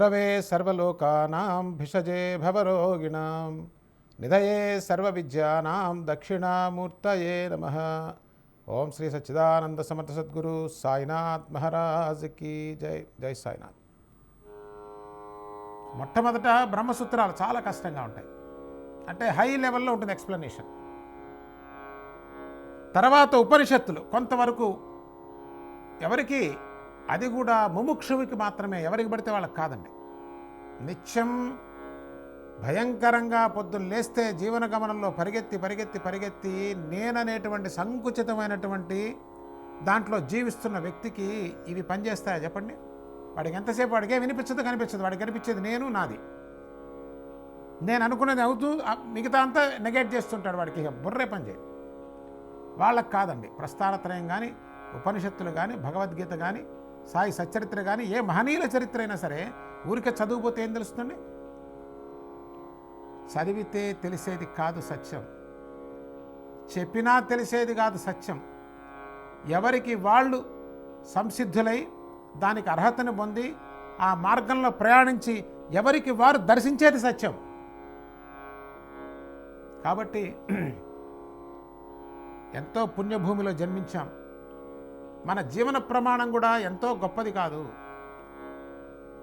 గురవే సర్వలోకానాం భిషజే భవరోగిణాం. నిధయే సర్వవిద్యానాం దక్షిణామూర్తయే నమ. ఓం శ్రీ సచ్చిదానంద సమర్థ సద్గురు సాయినాథ్ మహారాజ్కి జై జై సాయినాథ్. మొట్టమొదట బ్రహ్మసూత్రాలు చాలా కష్టంగా ఉంటాయి. అంటే హై లెవెల్లో ఉంటుంది ఎక్స్ప్లెనేషన్. తర్వాత ఉపనిషత్తులు కొంతవరకు ఎవరికి అది కూడా ముముక్షువికి మాత్రమే. ఎవరికి పడితే వాళ్ళకి కాదండి. నిత్యం భయంకరంగా పొద్దున్న లేస్తే జీవన గమనంలో పరిగెత్తి పరిగెత్తి పరిగెత్తి నేననేటువంటి సంకుచితమైనటువంటి దాంట్లో జీవిస్తున్న వ్యక్తికి ఇవి పనిచేస్తాయా చెప్పండి? వాడికి ఎంతసేపు వాడికే వినిపించదు కనిపించదు. వాడికి కనిపించేది నేను నాది. నేను అనుకున్నది అవుతూ మిగతా అంతా నెగెట్ చేస్తుంటాడు వాడికి. ఇక బుర్రే పని చేయదు వాళ్ళకి కాదండి. ప్రస్థానత్రయం కానీ ఉపనిషత్తులు కానీ భగవద్గీత కానీ సాయి సచ్చరిత్ర కానీ ఏ మహనీయుల చరిత్ర అయినా సరే ఊరికే చదువుపోతే ఏం తెలుస్తుంది? చదివితే తెలిసేది కాదు సత్యం. చెప్పినా తెలిసేది కాదు సత్యం. ఎవరికి వాళ్ళు సంసిద్ధులై దానికి అర్హతను పొంది ఆ మార్గంలో ప్రయాణించి ఎవరికి వారు దర్శించేది సత్యం. కాబట్టి ఎంతో పుణ్యభూమిలో జన్మించాం. మన జీవన ప్రమాణం కూడా ఎంతో గొప్పది కాదు.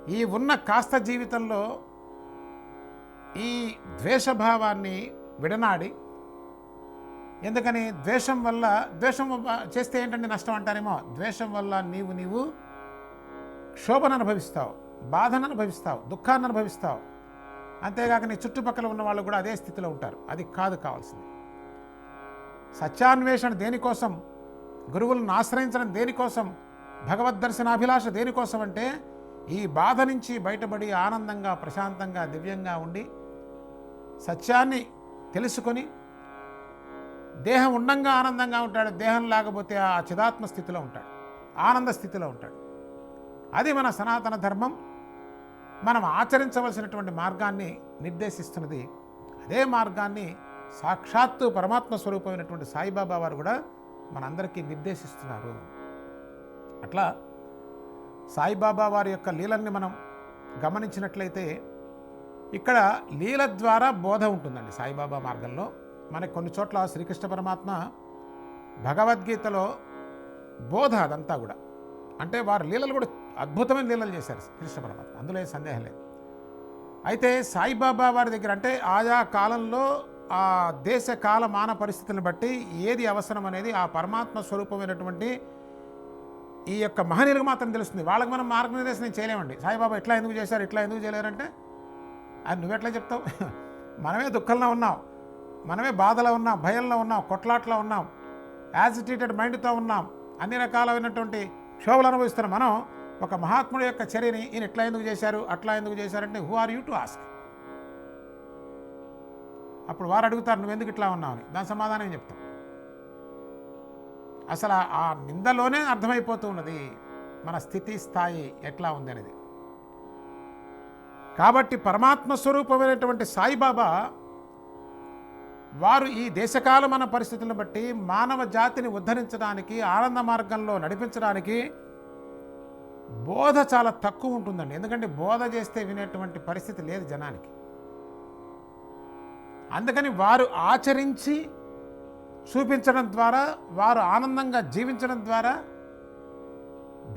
ఈ ఉన్న కాస్త జీవితంలో ఈ ద్వేషభావాన్ని విడనాడి ఎందుకని ద్వేషం వల్ల ద్వేషం చేస్తే ఏంటంటే నష్టం అంటారేమో? ద్వేషం వల్ల నీవు నీవు క్షోభను అనుభవిస్తావు బాధను అనుభవిస్తావు దుఃఖాన్ని అనుభవిస్తావు. అంతేగాక నీ చుట్టుపక్కల ఉన్న వాళ్ళు కూడా అదే స్థితిలో ఉంటారు. అది కాదు కావాల్సింది. సత్యాన్వేషణ దేనికోసం? గురువులను ఆశ్రయించడం దేనికోసం? భగవద్ దర్శనాభిలాష దేనికోసం అంటే ఈ బాధ నుంచి బయటపడి ఆనందంగా ప్రశాంతంగా దివ్యంగా ఉండి సత్యాన్ని తెలుసుకొని దేహం ఉండంగా ఆనందంగా ఉంటాడు. దేహం లేకపోతే ఆ చిదాత్మ స్థితిలో ఉంటాడు. ఆనంద స్థితిలో ఉంటాడు. అది మన సనాతన ధర్మం. మనం ఆచరించవలసినటువంటి మార్గాన్ని నిర్దేశిస్తున్నది. అదే మార్గాన్ని సాక్షాత్తు పరమాత్మ స్వరూపమైనటువంటి సాయిబాబా వారు కూడా మనందరికీ నిర్దేశిస్తున్నారు. అట్లా సాయిబాబా వారి యొక్క లీలల్ని మనం గమనించినట్లయితే ఇక్కడ లీల ద్వారా బోధ ఉంటుందండి సాయిబాబా మార్గంలో. మనకి కొన్ని చోట్ల శ్రీకృష్ణ పరమాత్మ భగవద్గీతలో బోధ అదంతా కూడా. అంటే వారి లీలలు కూడా అద్భుతమైన లీలలు చేశారు కృష్ణ పరమాత్మ. అందులో ఏ సందేహం లేదు. అయితే సాయిబాబా వారి దగ్గర అంటే ఆయా కాలంలో ఆ దేశ కాల మాన పరిస్థితులను బట్టి ఏది అవసరం అనేది ఆ పరమాత్మ స్వరూపమైనటువంటి ఈ యొక్క మహనీయులకు మాత్రం తెలుస్తుంది. వాళ్ళకి మనం మార్గనిర్దేశం చేయలేమండి. సాయిబాబా ఎట్లా ఎందుకు చేశారు? ఇట్లా ఎందుకు చేయలేరంటే? అది నువ్వెట్లా చెప్తావు? మనమే దుఃఖంలో ఉన్నాం. మనమే బాధలో ఉన్నాం. భయంలో ఉన్నాం. కొట్లాట్లో ఉన్నాం. యాజిటేటెడ్ మైండ్తో ఉన్నాం. అన్ని రకాలైనటువంటి క్షోభలు అనుభవిస్తున్న. మనం ఒక మహాత్ముడి యొక్క చర్యని ఈయన ఎట్లా ఎందుకు చేశారు? అట్లా ఎందుకు చేశారంటే who are you to ask అప్పుడు వారు అడుగుతారు నువ్వు ఎందుకు ఇట్లా ఉన్నావు? అని. దాని సమాధానం చెప్తాం. అసలు ఆ- నిందలోనే అర్థమైపోతూ ఉన్నది మన స్థితి స్థాయి ఎట్లా ఉందనేది కాబట్టి పరమాత్మ స్వరూపమైనటువంటి సాయిబాబా వారు ఈ దేశకాల మన పరిస్థితులను బట్టి మానవ జాతిని ఉద్ధరించడానికి ఆనంద మార్గంలో నడిపించడానికి బోధ చాలా తక్కువ ఉంటుందండి. ఎందుకంటే బోధ చేస్తే వినేటువంటి పరిస్థితి లేదు జనానికి. అందుకని వారు ఆచరించి చూపించడం ద్వారా వారు ఆనందంగా జీవించడం ద్వారా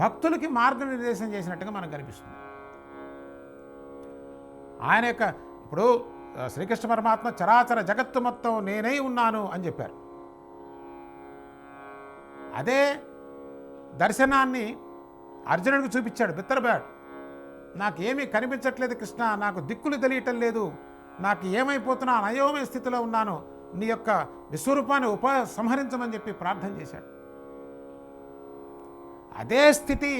భక్తులకి మార్గనిర్దేశం చేసినట్టుగా మనకు కనిపిస్తుంది. ఆయన యొక్క ఇప్పుడు శ్రీకృష్ణ పరమాత్మ చరాచర జగత్తు మొత్తం నేనై ఉన్నాను అని చెప్పారు. అదే దర్శనాన్ని అర్జునుడికి చూపించాడు బిత్తరబాడు నాకు ఏమీ కనిపించట్లేదు కృష్ణ నాకు దిక్కులు తెలియటం లేదు. నాకు ఏమైపోతున్నా అనయోమయ స్థితిలో ఉన్నాను నీ యొక్క విశ్వరూపాన్ని ఉప సంహరించమని చెప్పి ప్రార్థన చేశాడు. అదే స్థితి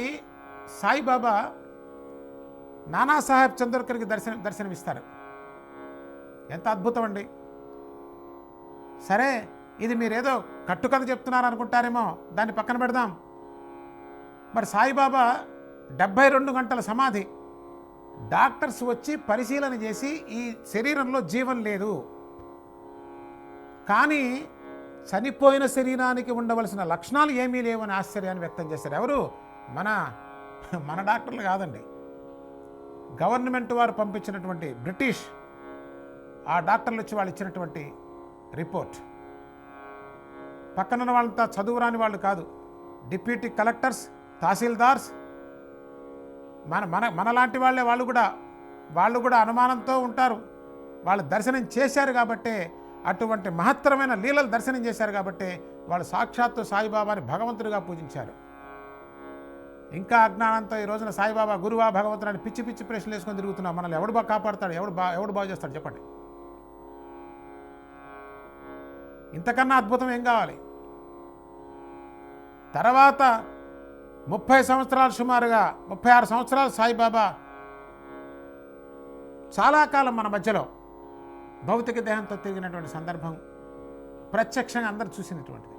సాయిబాబా నానాసాహెబ్ చంద్రకర్కి దర్శనం దర్శనమిస్తారు. ఎంత అద్భుతం అండి. సరే ఇది మీరేదో కట్టుకథ చెప్తున్నారు అనుకుంటారేమో దాన్ని పక్కన పెడదాం. మరి సాయిబాబా డెబ్భై రెండు గంటల సమాధి డాక్టర్స్ వచ్చి పరిశీలన చేసి ఈ శరీరంలో జీవం లేదు. కానీ చనిపోయిన శరీరానికి ఉండవలసిన లక్షణాలు ఏమీ లేవని ఆశ్చర్యాన్ని వ్యక్తం చేశారు. ఎవరు? మన మన డాక్టర్లు కాదండి. గవర్నమెంట్ వారు పంపించినటువంటి బ్రిటిష్ ఆ డాక్టర్లు వచ్చి వాళ్ళు ఇచ్చినటువంటి రిపోర్ట్. పక్కనున్న వాళ్ళంతా చదువురాని వాళ్ళు కాదు. డిప్యూటీ కలెక్టర్స్ తహసీల్దార్స్ మన మన మనలాంటి వాళ్ళే వాళ్ళు కూడా వాళ్ళు కూడా అనుమానంతో ఉంటారు. వాళ్ళు దర్శనం చేశారు కాబట్టే అటువంటి మహత్తరమైన లీలలు దర్శనం చేశారు కాబట్టి వాళ్ళు సాక్షాత్తు సాయిబాబాని భగవంతుడిగా పూజించారు. ఇంకా అజ్ఞానంతో ఈ రోజున సాయిబాబా గురువా భగవంతుడు అని పిచ్చి పిచ్చి ప్రశ్నలు వేసుకొని తిరుగుతున్నాం. మనల్ని ఎవడు బాగా కాపాడతాడు? ఎవడు బా ఎవడు బాగు చేస్తాడు? చెప్పండి. ఇంతకన్నా అద్భుతం ఏం కావాలి? తర్వాత ముప్పై సంవత్సరాలు సుమారుగా ముప్పై ఆరు సంవత్సరాలు సాయిబాబా చాలా కాలం మన మధ్యలో భౌతిక దేహంతో తిరిగినటువంటి సందర్భం ప్రత్యక్షంగా అందరు చూసినటువంటిది.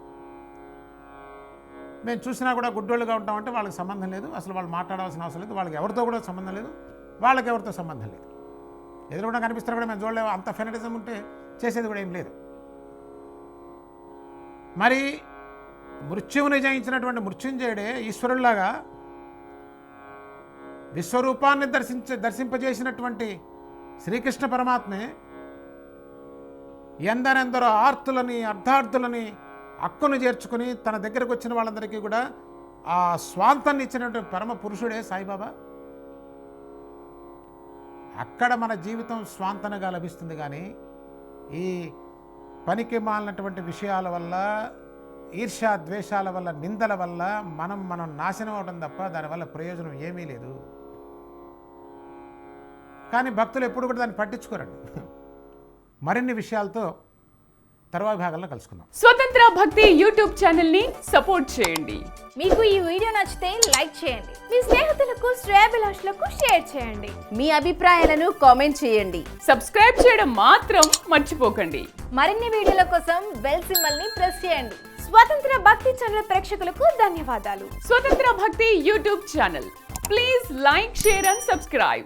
మేము చూసినా కూడా గుడ్డోళ్ళుగా ఉంటామంటే వాళ్ళకి సంబంధం లేదు అసలు వాళ్ళు మాట్లాడాల్సిన అవసరం లేదు వాళ్ళకి ఎవరితో కూడా సంబంధం లేదు వాళ్ళకి ఎవరితో సంబంధం లేదు. ఎదురుకుండా కనిపిస్తారు కూడా మేము చూడలేము అంత ఫెనటిజం ఉంటే చేసేది కూడా ఏం లేదు. మరి మృత్యువుని జయించినటువంటి మృత్యుంజయుడే ఈశ్వరుల్లాగా విశ్వరూపాన్ని దర్శించ దర్శింపజేసినటువంటి శ్రీకృష్ణ పరమాత్మే ఎందరెందరో ఆర్తులని అర్ధార్థులని అక్కును చేర్చుకుని తన దగ్గరకు వచ్చిన వాళ్ళందరికీ కూడా ఆ స్వాంతాన్ని ఇచ్చినటువంటి పరమ పురుషుడే సాయిబాబా. అక్కడ మన జీవితం స్వాంతనగా లభిస్తుంది కానీ ఈ పనికి మాలినటువంటి విషయాల వల్ల ఈర్ష్యా ద్వేషాల వల్ల నిందల వల్ల మనం మనం నాశనం అవడం తప్ప దానివల్ల ప్రయోజనం ఏమీ లేదు. కానీ భక్తులు ఎప్పుడు కూడా దాన్ని పట్టించుకోరండి. మరిన్ని విషయాలతో తర్వాత భాగంలో కలుసుకుందాం. స్వతంత్ర భక్తి యూట్యూబ్ ఛానల్ని సపోర్ట్ చేయండి. మీకు ఈ వీడియో నచ్చితే లైక్ చేయండి. మీ స్నేహితులకు శ్రేయభిలాషులకు షేర్ చేయండి. మీ అభిప్రాయాలను కామెంట్ చేయండి. సబ్స్క్రైబ్ చేయడం మాత్రం మర్చిపోకండి. మరిన్ని వీడియోల కోసం బెల్ సింబల్ని ప్రెస్ చేయండి. స్వతంత్ర భక్తి ఛానల్ ప్రేక్షకులకు ధన్యవాదాలు. Swatantra Bhakti YouTube channel. Please like share and subscribe.